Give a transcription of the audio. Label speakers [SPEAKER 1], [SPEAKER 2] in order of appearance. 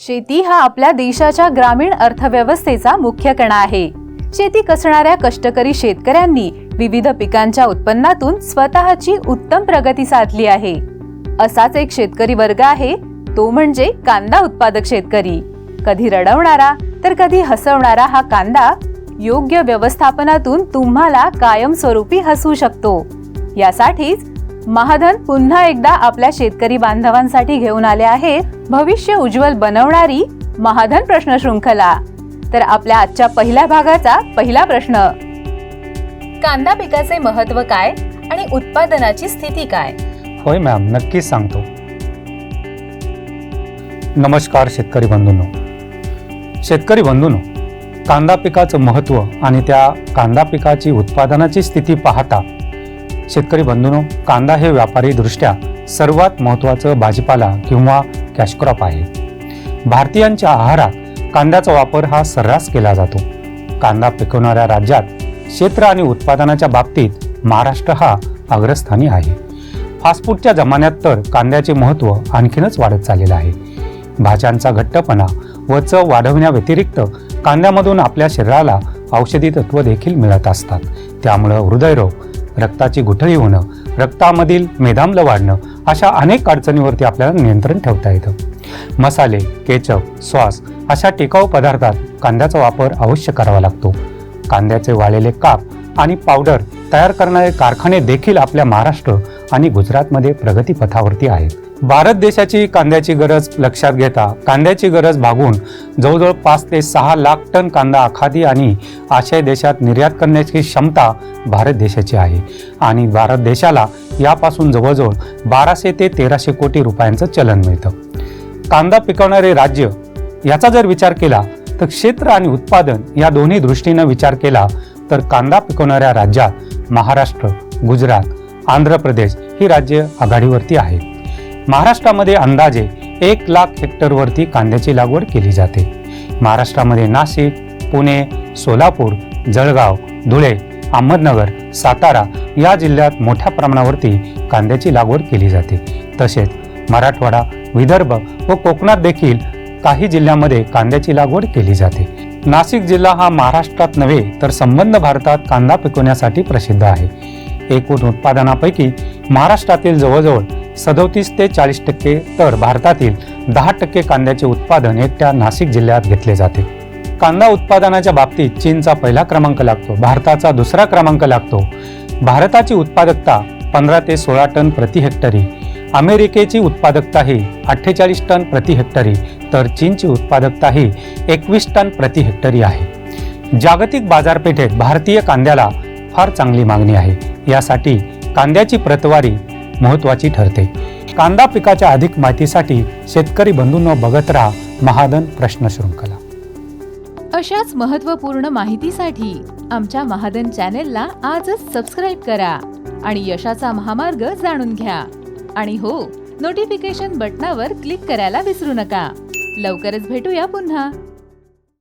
[SPEAKER 1] शेती हा आपल्या देशाच्या ग्रामीण अर्थव्यवस्थेचा मुख्य कणा आहे. शेती कसणाऱ्या कष्टकरी शेतकऱ्यांनी विविध पिकांच्या उत्पन्नातून स्वतःची उत्तम प्रगती साधली आहे. असाच एक शेतकरी वर्ग आहे तो म्हणजे कांदा उत्पादक शेतकरी. कधी रडवणारा तर कधी हसवणारा हा कांदा योग्य व्यवस्थापनातून तुम्हाला कायमस्वरूपी हसवू शकतो. यासाठीच महाधन पुन्हा एकदा आपल्या शेतकरी बांधवांसाठी घेऊन आले आहेत भविष्य उज्ज्वल बनवणारी महाधन प्रश्न शृंखला. तर आपल्या आजच्या पहिल्या भागाचा पहिला प्रश्न. कांदा पिकाचे महत्त्व काय आणि उत्पादनाची स्थिती काय?
[SPEAKER 2] होय मॅम नक्कीच सांगतो. नमस्कार शेतकरी बंधूंनो. शेतकरी बंधूंनो कांदा पिकाचं महत्त्व आणि त्या कांदा पिकाची उत्पादनाची स्थिती पाहता शेतकरी बंधूनो कांदा हे व्यापारीदृष्ट्या सर्वात महत्त्वाचं भाजीपाला किंवा कॅशक्रॉप आहे. भारतीयांच्या आहारात कांद्याचा वापर हा सर्रास केला जातो. कांदा पिकवणाऱ्या राज्यात क्षेत्र आणि उत्पादनाच्या बाबतीत महाराष्ट्र हा अग्रस्थानी आहे. फास्टफूडच्या जमान्यात तर कांद्याचे महत्त्व आणखीनच वाढत चाललेलं आहे. भाज्यांचा घट्टपणा व चव वाढवण्याव्यतिरिक्त कांद्यामधून आपल्या शरीराला औषधी तत्व देखील मिळत असतात. त्यामुळं हृदयरोग रक्ताची गुठळी होणं रक्तामधील मेदाम्ल वाढणं अशा अनेक अडचणीवरती आपल्याला नियंत्रण ठेवता येतं. मसाले केचप सॉस अशा टिकाऊ पदार्थात कांद्याचा वापर अवश्य करावा लागतो. कांद्याचे वाळलेले काप आणि पावडर तयार करणारे कारखाने देखील आपल्या महाराष्ट्र आणि गुजरातमध्ये प्रगतीपथावरती आहेत. भारत देशाची कांद्याची गरज लक्षात घेता कांद्याची गरज भागून जवळजवळ पाच ते सहा लाख टन कांदा आखादी आणि आशिया देशात निर्यात करण्याची क्षमता भारत देशाची आहे. आणि भारत देशाला यापासून जवळजवळ बाराशे ते तेराशे कोटी रुपयांचं चलन मिळतं. कांदा पिकवणारे राज्य याचा जर विचार केला तर क्षेत्र आणि उत्पादन या दोन्ही दृष्टीनं विचार केला तर कांदा पिकवणाऱ्या राज्यात महाराष्ट्र गुजरात आंध्र प्रदेश ही राज्य आघाडीवरती आहेत महाराष्ट्रामध्ये अंदाजे एक लाख हेक्टरवरती कांद्याची लागवड केली जाते. महाराष्ट्रामध्ये नाशिक पुणे सोलापूर जळगाव धुळे अहमदनगर सातारा या जिल्ह्यात मोठ्या प्रमाणावरती कांद्याची लागवड केली जाते. तसेच मराठवाडा विदर्भ व कोकणात देखील काही जिल्ह्यामध्ये कांद्याची लागवड केली जाते. नाशिक जिल्हा हा महाराष्ट्रात नव्हे तर संबंध भारतात कांदा पिकवण्यासाठी प्रसिद्ध आहे. एकूण उत्पादनापैकी महाराष्ट्रातील जवळजवळ सदोतीस ते चाळीस टक्के तर भारतातील दहा टक्के कांद्याचे उत्पादन एकट्या नाशिक जिल्ह्यात घेतले जाते. कांदा उत्पादनाच्या बाबतीत चीनचा पहिला क्रमांक लागतो भारताचा दुसरा क्रमांक लागतो. भारताची उत्पादकता पंधरा ते सोळा टन प्रति हेक्टरी अमेरिकेची उत्पादकता ही अठ्ठेचाळीस टन प्रति हेक्टरी तर चीनची उत्पादकता ही एकवीस टन प्रति हेक्टरी आहे. जागतिक बाजारपेठेत भारतीय कांद्याला फार चांगली मागणी आहे. यासाठी कांद्याची प्रतवारी महत्त्वाची ठरते. कांदा पिकाच्या अधिक माहितीसाठी शेतकरी बंधूंनो बघत राहा महादन प्रश्न शृंखला.
[SPEAKER 1] अशाच महत्त्वपूर्ण माहितीसाठी आमच्या महादन चॅनेलला आजच सबस्क्राईब करा आणि यशाचा महामार्ग जाणून घ्या. आणि हो नोटिफिकेशन बटणावर क्लिक करायला विसरू नका. लवकरच भेटूया पुन्हा.